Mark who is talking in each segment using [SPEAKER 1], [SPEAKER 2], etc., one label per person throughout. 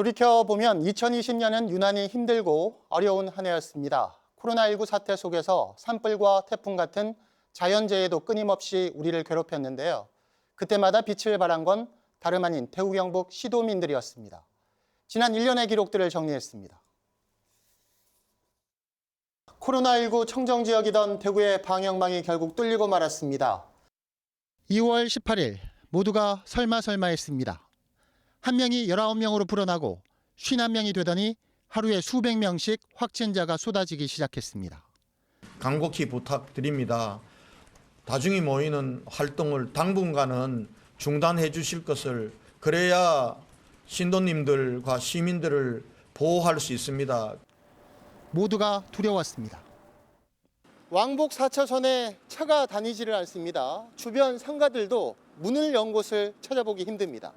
[SPEAKER 1] 돌이켜보면 2020년은 유난히 힘들고 어려운 한 해였습니다. 코로나19 사태 속에서 산불과 태풍 같은 자연재해도 끊임없이 우리를 괴롭혔는데요. 그때마다 빛을 발한 건 다름 아닌 대구 경북 시도민들이었습니다. 지난 1년의 기록들을 정리했습니다. 코로나19 청정 지역이던 대구의 방역망이 결국 뚫리고 말았습니다. 2월 18일 모두가 설마설마했습니다. 한 명이 19명으로 불어나고 51명이 되더니 하루에 수백 명씩 확진자가 쏟아지기 시작했습니다.
[SPEAKER 2] 간곡히 부탁드립니다. 다중이 모이는 활동을 당분간은 중단해 주실 것을 그래야 신도님들과 시민들을 보호할 수 있습니다.
[SPEAKER 1] 모두가 두려웠습니다. 왕복 4차선에 차가 다니지를 않습니다. 주변 상가들도 문을 연 곳을 찾아보기 힘듭니다.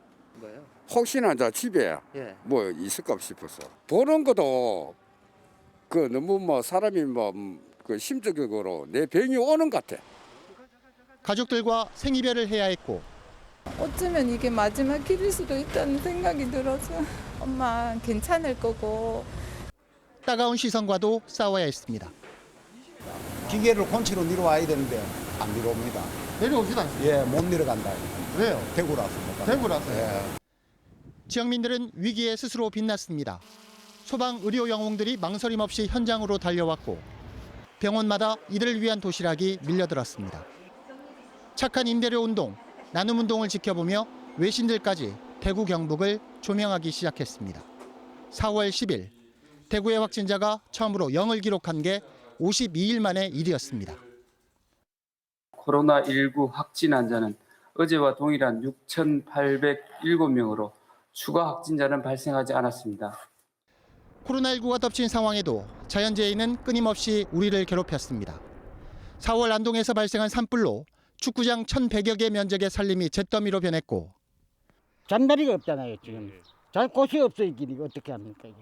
[SPEAKER 3] 혹시나 저 집에
[SPEAKER 1] 예.
[SPEAKER 3] 뭐 있을까 싶어서 보는 것도 그 너무 뭐 사람이 뭐 그 심적으로 내 병이 오는 것 같아.
[SPEAKER 1] 가족들과 생이별을 해야 했고
[SPEAKER 4] 어쩌면 이게 마지막 길일 수도 있다는 생각이 들어서 엄마 괜찮을 거고
[SPEAKER 1] 따가운 시선과도 싸워야 했습니다.
[SPEAKER 5] 기계를 콘치로 내려와야 되는데 안 내려옵니다.
[SPEAKER 1] 않습니다.
[SPEAKER 5] 예, 못 내려간다.
[SPEAKER 1] 왜요?
[SPEAKER 5] 대구라서 못 간다.
[SPEAKER 1] 대구라서요?
[SPEAKER 5] 예.
[SPEAKER 1] 지역민들은 위기에 스스로 빛났습니다. 소방 의료 영웅들이 망설임 없이 현장으로 달려왔고 병원마다 이들을 위한 도시락이 밀려들었습니다. 착한 임대료 운동, 나눔 운동을 지켜보며 외신들까지 대구 경북을 조명하기 시작했습니다. 4월 10일 대구의 확진자가 처음으로 0을 기록한 게 52일 만의 일이었습니다.
[SPEAKER 6] 코로나19 확진 환자는 어제와 동일한 6,807명으로 추가 확진자는 발생하지 않았습니다.
[SPEAKER 1] 코로나19가 덮친 상황에도 자연재해는 끊임없이 우리를 괴롭혔습니다. 4월 안동에서 발생한 산불로 축구장 1,100여 개 면적의 산림이 잿더미로 변했고
[SPEAKER 7] 잔다리가 없잖아요 지금 잘 곳이 없어요 길이 어떻게 합니까 이게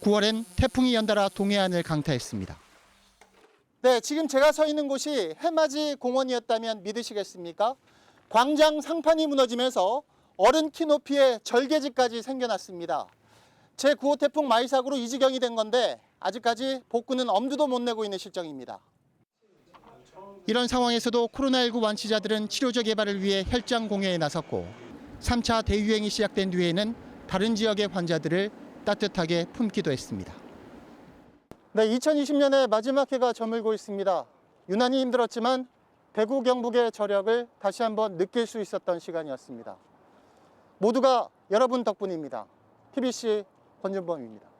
[SPEAKER 1] 9월엔 태풍이 연달아 동해안을 강타했습니다. 네, 지금 제가 서 있는 곳이 해맞이 공원이었다면 믿으시겠습니까? 광장 상판이 무너지면서 어른 키 높이의 절개지까지 생겨났습니다. 제9호 태풍 마이삭으로 이 지경이 된 건데 아직까지 복구는 엄두도 못 내고 있는 실정입니다. 이런 상황에서도 코로나19 완치자들은 치료제 개발을 위해 혈장 공여에 나섰고 3차 대유행이 시작된 뒤에는 다른 지역의 환자들을 따뜻하게 품기도 했습니다. 네, 2020년의 마지막 해가 저물고 있습니다. 유난히 힘들었지만 대구 경북의 저력을 다시 한번 느낄 수 있었던 시간이었습니다. 모두가 여러분 덕분입니다. TBC 권준범입니다.